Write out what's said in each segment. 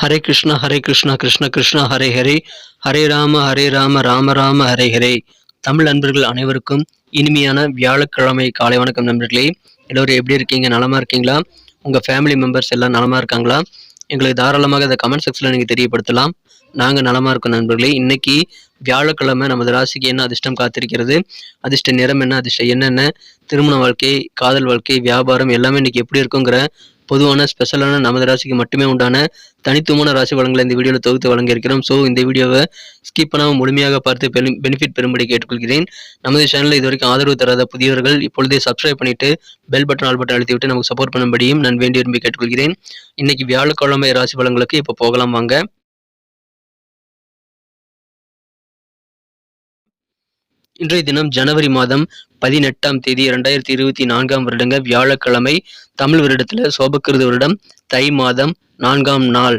ஹரே கிருஷ்ணா ஹரே கிருஷ்ணா கிருஷ்ண கிருஷ்ணா ஹரே ஹரே. ஹரே ராம ஹரே ராம ராம ராம ஹரே ஹரே. தமிழ் நண்பர்கள் அனைவருக்கும் இனிமையான வியாழக்கிழமை காலை வணக்கம் நண்பர்களே. எல்லோரும் எப்படி இருக்கீங்க? நலமா இருக்கீங்களா? உங்கள் ஃபேமிலி மெம்பர்ஸ் எல்லாம் நலமா இருக்காங்களா? எங்களுக்கு தாராளமாக அதை கமெண்ட் செக்ஷனில் நீங்கள் தெரியப்படுத்தலாம். நாங்கள் நலமா இருக்கோம் நண்பர்களே. இன்னைக்கு வியாழக்கிழமை நமது ராசிக்கு என்ன அதிர்ஷ்டம் காத்திருக்கிறது? அதிர்ஷ்ட நிறம் என்ன? அதிர்ஷ்டம் என்னென்ன திருமண வாழ்க்கை காதல் வாழ்க்கை வியாபாரம் எல்லாமே இன்னைக்கு எப்படி இருக்குங்கிற பொதுவான ஸ்பெஷலான நமது ராசிக்கு மட்டுமே உண்டான தனித்துவமான ராசி வளங்களை இந்த வீடியோவில் தொகுத்து வழங்கியிருக்கிறோம். ஸோ இந்த வீடியோவை ஸ்கிப் பண்ணாமல் முழுமையாக பார்த்து பெனிஃபிட் பெறும்படி கேட்டுக்கொள்கிறேன். நமது சேனலில் இது வரைக்கும் ஆதரவு தராத புதியவர்கள் இப்பொழுதே சப்ஸ்கிரைப் பண்ணிட்டு பெல் பட்டன் ஆல் பட்டன் அழுத்திவிட்டு நமக்கு சப்போர்ட் பண்ணும்படியும் நான் வேண்டி விரும்பி கேட்டுக்கொள்கிறேன். இன்னைக்கு வியாழக்கிழமை ராசி வளங்களுக்கு இப்போ போகலாம் வாங்க. இன்றைய தினம் ஜனவரி மாதம் பதினெட்டாம் தேதி இரண்டாயிரத்தி இருபத்தி நான்காம் வருடங்க வியாழக்கிழமை தமிழ் வருடத்துல சோபக்கிருத வருடம் தை மாதம் நான்காம் நாள்.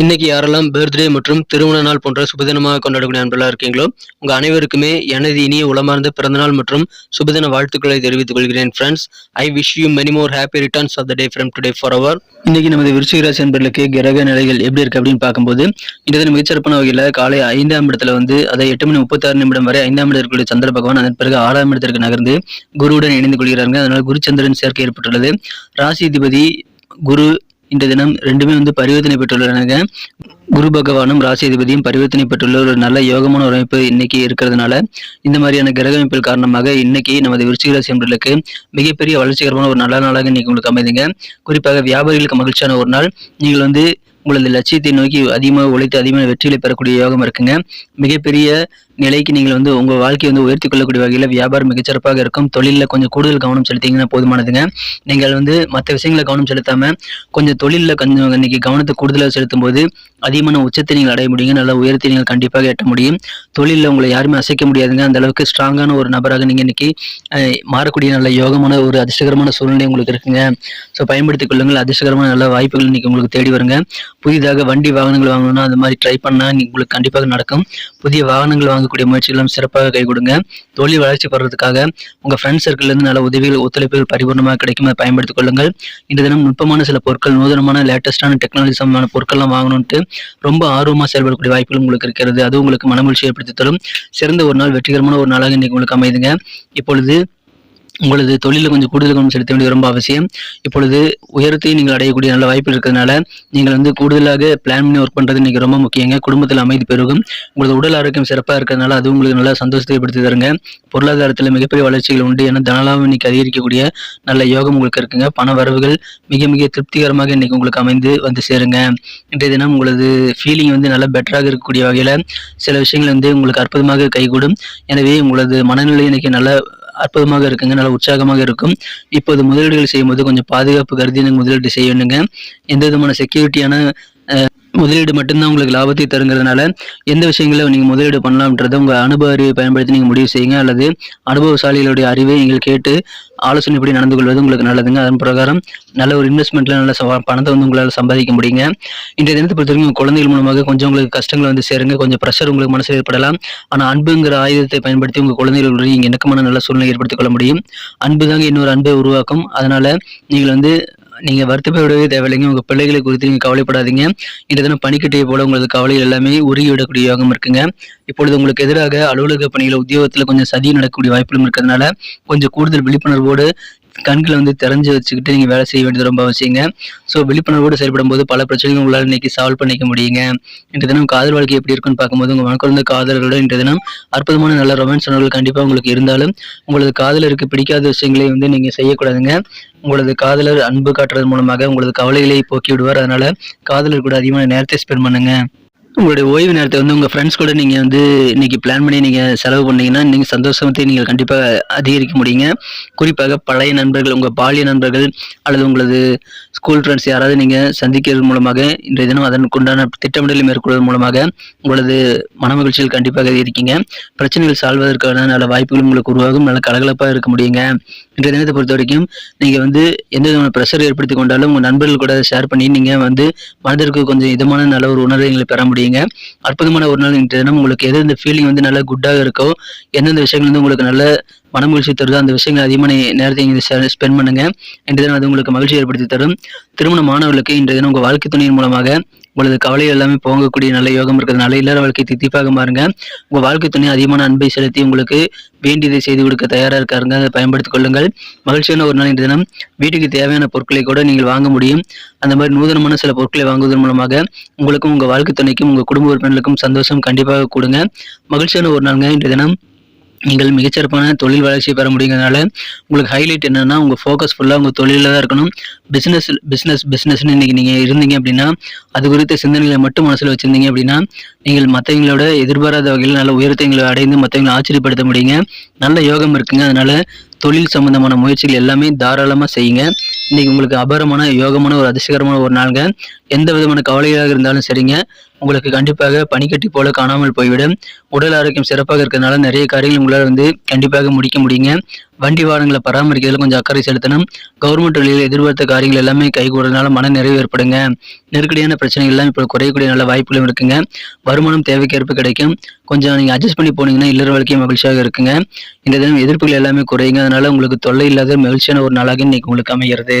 இன்னைக்கு யாரெல்லாம் பர்த்டே மற்றும் திருமண நாள் போன்ற சுபதினமாக கொண்டாடக்கூடிய அன்பெல்லாம் இருக்கீங்களோ உங்க அனைவருக்குமே எனது இனிய உளமார்ந்த பிறந்தநாள் மற்றும் சுபதின வாழ்த்துக்களை தெரிவித்துக் கொள்கிறேன் friends I wish you many more happy returns of the day from today for our இன்னைக்கு நமது விருச்சிக ராசி நண்பர்களுக்கு கிரக நிலைகள் எப்படி இருக்கு அப்படின்னு பார்க்கும்போது இந்த மிகச்சிறப்பான வகையில் காலை ஐந்தாம் இடத்துல வந்து அதை எட்டு மணி முப்பத்தாறு நிமிடம் வரை ஐந்தாம் இடத்தில் இருக்கக்கூடிய சந்திர பகவான் அதன் பிறகு ஆறாம் இடத்திற்கு நகர்ந்து குருவுடன் இணைந்து கொள்கிறாங்க அதனால் குருச்சந்திரன் சேர்க்கை ஏற்பட்டுள்ளது. ராசி அதிபதி குரு இந்த தினம் ரெண்டுமே வந்து பரிவர்த்தனை பெற்றுள்ளன குரு பகவானும் ராசி அதிபதியும் பரிவர்த்தனை பெற்றுள்ள ஒரு நல்ல யோகமான ஒரு அமைப்பு இன்னைக்கு இருக்கிறதுனால இந்த மாதிரியான கிரக அமைப்பில் காரணமாக இன்னைக்கு நமது விருச்சிக ராசி மிகப்பெரிய வளர்ச்சிகரமான ஒரு நல்ல நாளாக இன்னைக்கு உங்களுக்கு அமைதுங்க. குறிப்பாக வியாபாரிகளுக்கு மகிழ்ச்சியான ஒரு நாள். நீங்கள் வந்து உங்களது லட்சியத்தை நோக்கி அதிகமாக உழைத்து அதிகமான வெற்றிகளை பெறக்கூடிய யோகம் இருக்குங்க. மிகப்பெரிய நிலைக்கு நீங்கள் வந்து உங்கள் வாழ்க்கையை வந்து உயர்த்தி கொள்ளக்கூடிய வகையில் வியாபாரம் மிகச்சிறப்பாக இருக்கும். தொழிலில் கொஞ்சம் கூடுதல் கவனம் செலுத்திங்கன்னா போதுமானதுங்க. நீங்கள் வந்து மற்ற விஷயங்களை கவனம் செலுத்தாமல் கொஞ்சம் தொழிலில் கொஞ்சம் இன்னைக்கு கவனத்தை கூடுதலாக செலுத்தும் போது அதிகமான உச்சத்தை நீங்கள் அடைய முடியுங்க. நல்ல உயரத்தை நீங்கள் கண்டிப்பாக எட்ட முடியும். தொழிலில் உங்களை யாருமே அசைக்க முடியாதுங்க. அந்த அளவுக்கு ஸ்ட்ராங்கான ஒரு நபராக நீங்கள் இன்னைக்கு மாறக்கூடிய நல்ல யோகமான ஒரு அதிர்ஷ்டகரமான சூழ்நிலை உங்களுக்கு இருக்குங்க. ஸோ பயன்படுத்திக் கொள்ளுங்கள். அதிர்ஷ்டகரமான நல்ல வாய்ப்புகள் இன்னைக்கு உங்களுக்கு தேடி வருங்க. புதிதாக வண்டி வாகனங்கள் வாங்கணும்னா அந்த மாதிரி ட்ரை பண்ணால் உங்களுக்கு கண்டிப்பாக நடக்கும். புதிய வாகனங்கள் வாங்கக்கூடிய முயற்சிகளும் சிறப்பாக கை கொடுங்க. தொழில் வளர்ச்சி பெறதுக்காக உங்கள் ஃப்ரெண்ட்ஸ் சர்க்கிள்லேருந்து நல்ல உதவிகள் ஒத்துழைப்புகள் பரிபூர்ணமாக கிடைக்கும் அதை பயன்படுத்திக் கொள்ளுங்கள். இந்த தினம் நுட்பமான சில பொருட்கள் நூதனமான லேட்டஸ்டான டெக்னாலஜி சம்பந்தமான பொருட்கள்லாம் வாங்கணும்ட்டு ரொம்ப ஆர்வமாக செயல்படக்கூடிய வாய்ப்புகள் உங்களுக்கு இருக்கிறது. அது உங்களுக்கு மனமகிழ்ச்சி ஏற்படுத்தி தரும். சிறந்த ஒரு நாள் வெற்றிகரமான ஒரு நாளாக இன்னைக்கு உங்களுக்கு அமைதுங்க. இப்பொழுது உங்களது தொழிலில் கொஞ்சம் கூடுதல் கவனம் செலுத்த வேண்டியது ரொம்ப அவசியம். இப்பொழுது உயரத்தையும் நீங்கள் அடையக்கூடிய நல்ல வாய்ப்பு இருக்கிறதுனால நீங்கள் வந்து கூடுதலாக பிளான் பண்ணி ஒர்க் பண்ணுறது இன்றைக்கி ரொம்ப முக்கியங்க. குடும்பத்தில் அமைதி பெருகும். உங்களது உடல் ஆரோக்கியம் சிறப்பாக இருக்கிறதுனால அது உங்களுக்கு நல்லா சந்தோஷத்தை ஏற்படுத்தி தருங்க. பொருளாதாரத்தில் மிகப்பெரிய வளர்ச்சிகள் உண்டு ஏன்னா தனலாபம் இன்னைக்கு அதிகரிக்கக்கூடிய நல்ல யோகம் உங்களுக்கு இருக்குங்க. பண வரவுகள் மிக மிக திருப்திகரமாக இன்னைக்கு உங்களுக்கு அமைந்து வந்து சேருங்க. இன்றைய தினம் உங்களது ஃபீலிங் வந்து நல்லா பெட்டராக இருக்கக்கூடிய வகையில் சில விஷயங்கள் வந்து உங்களுக்கு அற்புதமாக கைகூடும். எனவே உங்களது மனநிலை இன்னைக்கு நல்ல அற்புதமாக இருக்குங்க நல்ல உற்சாகமாக இருக்கும். இப்போது முதலீடுகள் செய்யும்போது கொஞ்சம் பாதுகாப்பு கருதி நீங்கள் முதலீடு செய்யணுங்க. எந்த விதமான செக்யூரிட்டியான முதலீடு மட்டும்தான் உங்களுக்கு லாபத்தை தருங்கிறதுனால எந்த விஷயங்களை நீங்கள் முதலீடு பண்ணலாம்ன்றதை உங்கள் அனுபவ அறிவை பயன்படுத்தி நீங்கள் முடிவு செய்யுங்க. அல்லது அனுபவசாலிகளுடைய அறிவை நீங்கள் கேட்டு ஆலோசனைப்படி நடந்து கொள்வது உங்களுக்கு நல்லதுங்க. அதன் பிரகாரம் நல்ல ஒரு இன்வெஸ்ட்மெண்ட்ல நல்ல பணத்தை வந்து உங்களால் சம்பாதிக்க முடியுங்க. இன்றைய தினத்தை பொறுத்த வரைக்கும் குழந்தைகள் மூலமாக கொஞ்சம் உங்களுக்கு கஷ்டங்கள் வந்து சேருங்க. கொஞ்சம் ப்ரெஷர் உங்களுக்கு மனசில் ஏற்படலாம். ஆனால் அன்புங்கிற ஆயுதத்தை பயன்படுத்தி உங்கள் குழந்தைகளுடைய நீங்கள் இணக்கமான நல்ல சூழ்நிலை ஏற்படுத்திக் கொள்ள முடியும். அன்பு தாங்க இன்னொரு அன்பை உருவாக்கும். அதனால நீங்கள் வந்து நீங்கள் வருத்தப்படவே தேவையில்லைங்க. உங்கள் பிள்ளைகளை குறித்து நீங்கள் கவலைப்படாதீங்க. இந்த தினம் பனிக்கட்டையை போல உங்களது கவலைகள் எல்லாமே உருகிவிடக்கூடிய யோகம் இருக்குங்க. இப்பொழுது உங்களுக்கு எதிராக அலுவலக பணியில் உத்தியோகத்தில் கொஞ்சம் சதி நடக்கக்கூடிய வாய்ப்புகளும் இருக்கிறதுனால கொஞ்சம் கூடுதல் விழிப்புணர்வோடு கண்களை வந்து திறஞ்சு வச்சுக்கிட்டு நீங்கள் வேலை செய்ய வேண்டியது ரொம்ப அவசியங்க. ஸோ விழிப்புணர்வோடு செயல்படும் போது பல பிரச்சனைகள் உங்களால் இன்னைக்கு சால்வ் பண்ணிக்க முடியுங்க. இன்று தினம் காதல் வாழ்க்கை எப்படி இருக்குன்னு பார்க்கும்போது உங்கள் மனக்குழந்த காதலர்களோட இன்று தினம் அற்புதமான நல்ல ரொமான்ஸ் உணர்வுகள் கண்டிப்பாக உங்களுக்கு இருந்தாலும் உங்களது காதலருக்கு பிடிக்காத விஷயங்களை வந்து நீங்கள் செய்யக்கூடாதுங்க. உங்களது காதலர் அன்பு காட்டுறது மூலமாக உங்களது கவலைகளை போக்கி விடுவார் அதனால காதலர் கூட அதிகமான நேரத்தை ஸ்பெண்ட் பண்ணுங்க. உங்களுடைய ஓய்வு நேரத்தை வந்து உங்கள் ஃப்ரெண்ட்ஸ் கூட நீங்கள் வந்து இன்றைக்கி பிளான் பண்ணி நீங்கள் செலவு பண்ணீங்கன்னா நீங்கள் சந்தோஷத்தை நீங்கள் கண்டிப்பாக அதிகரிக்க முடியுங்க. குறிப்பாக பழைய நண்பர்கள் உங்கள் பாலிய நண்பர்கள் அல்லது உங்களது ஸ்கூல் ஃப்ரெண்ட்ஸ் யாராவது நீங்கள் சந்திக்கிறது மூலமாக இன்றைய தினம் அதற்குண்டான திட்டமிடலை மேற்கொள்வதன் மூலமாக உங்களது மனமகிழ்ச்சிகள் கண்டிப்பாக இருக்கீங்க பிரச்சனைகள் சால்வதற்கான நல்ல வாய்ப்புகள் உங்களுக்கு உருவாகும் நல்ல கலகலப்பாக இருக்க முடியுங்க. இன்றைய தினத்தை பொறுத்த வரைக்கும் நீங்கள் வந்து எந்த விதமான ப்ரெஷர் ஏற்படுத்தி கொண்டாலும் உங்கள் நண்பர்கள் கூட ஷேர் பண்ணி நீங்கள் வந்து மனதிற்கு கொஞ்சம் இதமான நல்ல ஒரு உணர்வை பெற முடியும். முடியுங்க அற்புதமான ஒரு நாள் இன்றைய தினம். உங்களுக்கு எது இந்த ஃபீலிங் வந்து நல்லா குட்டாக இருக்கோ எந்தெந்த விஷயங்கள் வந்து உங்களுக்கு நல்ல மனமகிழ்ச்சி தருதோ அந்த விஷயங்கள் அதிகமான நேரத்தை இங்கே ஸ்பெண்ட் பண்ணுங்க. இன்றைய தினம் அது உங்களுக்கு மகிழ்ச்சி ஏற்படுத்தி தரும். திருமண மாணவர்களுக்கு இன்றைய தினம் உங்கள் வாழ்க்கை துணையின் மூலமாக உங்களது கவலை எல்லாமே போகக்கூடிய நல்ல யோகம் இருக்கிறதுனால இல்லற வாழ்க்கை தித்திப்பாக மாறுங்க. உங்க வாழ்க்கை துணை அதிகமான அன்பை செலுத்தி உங்களுக்கு வேண்டியதை செய்து கொடுக்க தயாரா இருக்காருங்க. அதை பயன்படுத்திக் கொள்ளுங்கள். மகிழ்ச்சியான ஒரு நாள் இன்று தினம். வீட்டுக்கு தேவையான பொருட்களை கூட நீங்கள் வாங்க முடியும். அந்த மாதிரி நூதனமான சில பொருட்களை வாங்குவதன் மூலமாக உங்களுக்கும் உங்க வாழ்க்கை துணைக்கும் உங்க குடும்ப உறுப்பினர்களுக்கும் சந்தோஷம் கண்டிப்பாக கொடுங்க. மகிழ்ச்சியான ஒரு நாளுங்க இன்றைய தினம். நீங்கள் மிகச்சிறப்பான தொழில் வளர்ச்சியை பெற முடியுங்கிறதுனால உங்களுக்கு ஹைலைட் என்னென்னா உங்கள் ஃபோக்கஸ் ஃபுல்லாக உங்கள் தொழிலில் தான் இருக்கணும். பிஸ்னஸ் பிஸ்னஸ் பிஸ்னஸ்னு இன்னைக்கு நீங்கள் இருந்தீங்க அப்படின்னா அது குறித்த சிந்தனைகளை மட்டும் மனசில் வச்சிருந்தீங்க அப்படின்னா நீங்கள் மற்றவங்களோட எதிர்பாராத வகையில் நல்ல உயரத்தைங்களை அடைந்து மற்றவங்களை ஆச்சரியப்படுத்த முடியுங்க. நல்ல யோகம் இருக்குங்க. அதனால் தொழில் சம்பந்தமான முயற்சிகள் எல்லாமே தாராளமாக செய்யுங்க. இன்றைக்கி உங்களுக்கு அபாரமான யோகமான ஒரு அதிர்ஷ்டகரமான ஒரு நாளுங்க. எந்த விதமான கவலையாக இருந்தாலும் சரிங்க. உங்களுக்கு கண்டிப்பாக பனிக்கட்டி போல காணாமல் போய்விடும். உடல் ஆரோக்கியம் சிறப்பாக இருக்கிறதுனால நிறைய காரியங்கள் உங்களால் வந்து கண்டிப்பாக முடிக்க முடியுங்க. வண்டி வாகனங்களை பராமரிக்கிறதுல கொஞ்சம் அக்கறை செலுத்தணும். கவர்மெண்ட் வழியில் எதிர்பார்த்த காரியங்கள் எல்லாமே கைகூடுறதுனால மன நிறைவு ஏற்படுங்க. நெருக்கடியான பிரச்சனைகள் எல்லாம் இப்போ குறையக்கூடிய நல்ல வாய்ப்புகளும் இருக்குங்க. வருமானம் தேவைக்கேற்ப கிடைக்கும். கொஞ்சம் நீங்கள் அட்ஜஸ்ட் பண்ணி போனீங்கன்னா இல்லற வாழ்க்கை மகிழ்ச்சியாக இருக்குங்க. இந்த தினம் எதிர்ப்புகள் எல்லாமே குறையுங்க. அதனால உங்களுக்கு தொல்லை இல்லாத மகிழ்ச்சியான ஒரு நாளாக இன்னைக்கு உங்களுக்கு அமைகிறது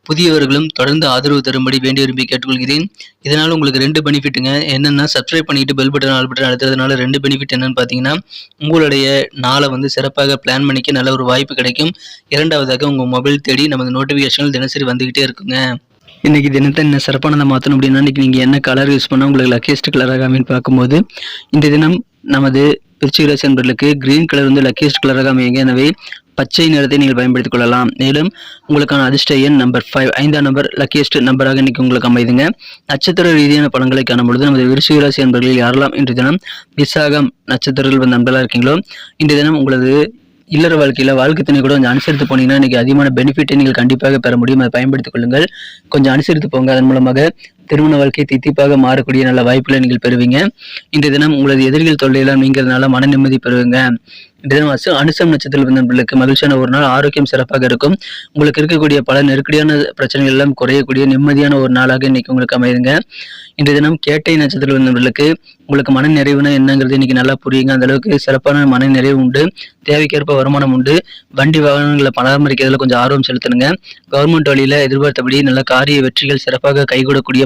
புதியவர்களும் தொடர்ந்து ஆதரவு தரும்படி வேண்டி விரும்பி கேட்டுக்கொள்கிறேன். இதனால் உங்களுக்கு ரெண்டு பெனிஃபிட்டுங்க என்னென்னா சப்ஸ்கிரைப் பண்ணிட்டு பெல் பட்டன் ஆல் பட்டன் அழுத்துறதுனால ரெண்டு பெனிஃபிட் என்னன்னு பார்த்தீங்கன்னா உங்களுடைய நாளை வந்து சிறப்பாக பிளான் பண்ணிக்க நல்ல ஒரு வாய்ப்பு கிடைக்கும். இரண்டாவதாக உங்கள் மொபைல் தேடி நமது நோட்டிஃபிகேஷன்கள் தினசரி வந்துக்கிட்டே இருக்குங்க. இன்றைக்கி தினத்தை என்ன சிறப்பானதை மாற்றணும் அப்படின்னா இன்றைக்கி நீங்கள் என்ன கலர் யூஸ் பண்ணால் உங்களுக்கு லக்கியஸ்ட் கலராக அமைன்னு பார்க்கும்போது இந்த தினம் நமது விருச்சிக ராசி நண்பர்களுக்கு கிரீன் கலர் வந்து லக்கியஸ்ட் கலராக அமையுங்க. எனவே பச்சை நிறத்தை நீங்கள் பயன்படுத்திக் கொள்ளலாம். மேலும் உங்களுக்கான அதிர்ஷ்ட எண் நம்பர் ஃபைவ் ஐந்தாம் நம்பர் லக்கியஸ்ட் நம்பராக இன்னைக்கு உங்களுக்கு அமைதுங்க. நட்சத்திர ரீதியான பலன்களை காணும் பொழுது நமது விருச்சிக ராசி நண்பர்களில் யாரெல்லாம் இன்று தினம் விசாகம் நட்சத்திரங்கள் வந்து நண்பர்களாக இருக்கீங்களோ இன்றைய தினம் உங்களது இல்லற வாழ்க்கையில் வாழ்க்கை துணை கூட கொஞ்சம் அனுசரித்து போனீங்கன்னா இன்னைக்கு அதிகமான பெனிஃபிட்டை நீங்கள் கண்டிப்பாக பெற முடியும். அதை பயன்படுத்திக் கொள்ளுங்கள். கொஞ்சம் அனுசரித்து போங்க. அதன் மூலமாக திருமண வாழ்க்கை தித்திப்பாக மாறக்கூடிய நல்ல வாய்ப்புகளை நீங்கள் பெறுவீங்க. இந்த தினம் உங்களது எதிரிகள் தொல்லையெல்லாம் நீங்கிறதுனால மன நிம்மதி பெறுவீங்க. இந்த தினம் அசு அனுசம் நட்சத்திரத்தில் இருந்த பிள்ளைக்கு மகிழ்ச்சியான ஒரு நாள் ஆரோக்கியம் சிறப்பாக இருக்கும். உங்களுக்கு இருக்கக்கூடிய பல நெருக்கடியான பிரச்சனைகள் எல்லாம் குறையக்கூடிய நிம்மதியான ஒரு நாளாக இன்னைக்கு உங்களுக்கு அமையுங்க இந்த தினம் கேட்டை நட்சத்திரத்தில் இருந்த பிள்ளைக்கு உங்களுக்கு மன நிறைவுனா என்னங்கிறது இன்னைக்கு நல்லா புரியுங்க. அந்த அளவுக்கு சிறப்பான மன நிறைவு உண்டு. தேவைக்கேற்ப வருமானம் உண்டு. வண்டி வாகனங்களை பராமரிக்கிறதுல கொஞ்சம் ஆர்வம் செலுத்தணுங்க. கவர்மெண்ட் வழியில எதிர்பார்த்தபடி நல்ல காரிய வெற்றிகள் சிறப்பாக கைகூடக்கூடிய